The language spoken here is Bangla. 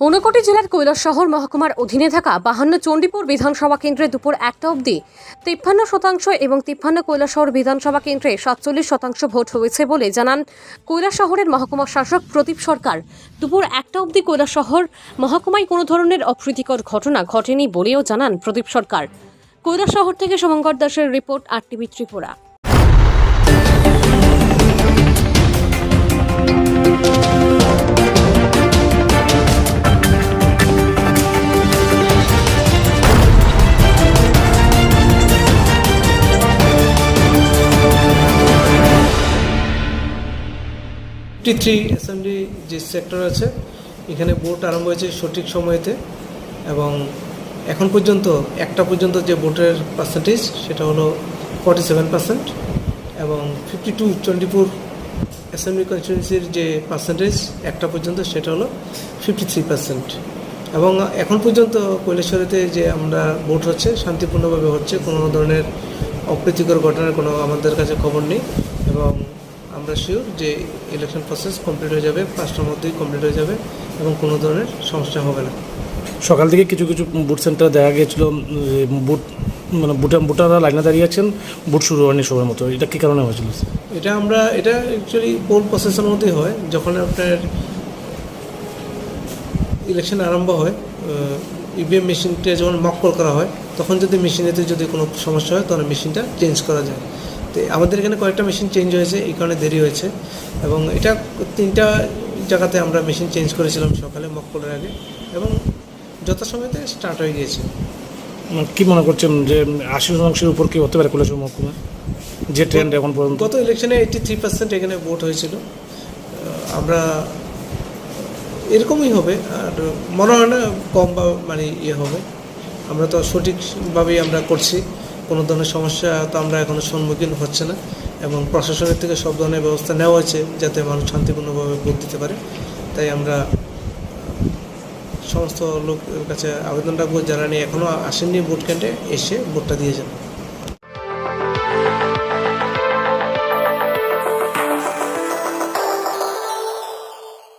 ঊনকোটি জেলার কৈলাস শহর মহকুমার অধীনে থাকা বাহান্ন চণ্ডীপুর বিধানসভা কেন্দ্রে দুপুর একটা অবধি তিপ্পান্ন শতাংশ এবং তিপ্পান্ন কৈলাসহর বিধানসভা কেন্দ্রে সাতচল্লিশ শতাংশ ভোট হয়েছে বলে জানান কৈলাসহরের মহকুমা শাসক প্রদীপ সরকার। দুপুর একটা অবধি কৈলাসহর মহকুমায় কোনো ধরনের অপ্রীতিকর ঘটনা ঘটেনি বলেও জানান প্রদীপ সরকার। কৈলাসহর থেকে শুভঙ্কর দাসের রিপোর্ট আর TV Tripura. Fifty three assembly যে সেক্টর আছে, এখানে ভোট আরম্ভ হয়েছে সঠিক সময়েতে এবং এখন পর্যন্ত, একটা পর্যন্ত যে ভোটের পার্সেন্টেজ সেটা হলো ফর্টি সেভেন পার্সেন্ট এবং ফিফটি টু চণ্ডীপুর অ্যাসেম্বলি কনস্টিটুয়েন্সির যে পার্সেন্টেজ একটা পর্যন্ত সেটা হলো ফিফটি থ্রি পার্সেন্ট এবং এখন পর্যন্ত কৈলেশ্বরীতে যে আমরা ভোট হচ্ছে, শান্তিপূর্ণভাবে হচ্ছে, কোনো ধরনের অপ্রীতিকর ঘটনার কোনো আমাদের কাছে খবর নেই এবং আমরা শিওর যে ইলেকশন প্রসেস কমপ্লিট হয়ে যাবে পাঁচটার মধ্যেই কমপ্লিট হয়ে যাবে এবং কোনো ধরনের সমস্যা হবে না। সকাল থেকে কিছু কিছু বুট সেন্টার দেখা গিয়েছিল বুট মানে বুটা বুটাররা লাইনে দাঁড়িয়ে আছেন বুট শুরু হয়নি সময় মতো। এটা কী কারণে হয়েছিল? এটা আমরা এটা অ্যাকচুয়ালি পোল প্রসেসের মধ্যেই হয় যখন আপনার ইলেকশন আরম্ভ হয় ইভিএম মেশিনটা যখন মকপল করা হয় তখন যদি মেশিনেতে যদি কোনো সমস্যা হয় তখন মেশিনটা চেঞ্জ করা যায়। তো আমাদের এখানে কয়েকটা মেশিন চেঞ্জ হয়েছে এই কারণে দেরি হয়েছে। এবং এটা তিনটা জায়গাতে আমরা মেশিন চেঞ্জ করেছিলাম সকালে মকপলের আগে। এবং যথাসময়তে স্টার্ট হয়ে গিয়েছে। মানে কী মনে করছেন যে আশি শতাংশের উপর কি হতে পারে কৈলাসর মহকুমা যে ট্রেন্ড এখন পর্যন্ত। গত ইলেকশনে এইটি থ্রি পার্সেন্ট এখানে ভোট হয়েছিল। আমরা এরকমই হবে আর মনে হয় না কম বা মানে ইয়ে হবে। আমরা তো সঠিকভাবেই আমরা করছি। কোনো ধরনের সমস্যা তো আমরা এখনও সম্মুখীন হচ্ছে না এবং প্রশাসনের থেকে সব ধরনের ব্যবস্থা নেওয়া হয়েছে যাতে মানুষ শান্তিপূর্ণভাবে ভোট দিতে পারে। তাই আমরা সমস্ত লোকের কাছে আবেদন রাখব। যারা নিয়ে এখনও আসেননি ভোট কেন্দ্রে, এসে ভোটটা দিয়ে যান।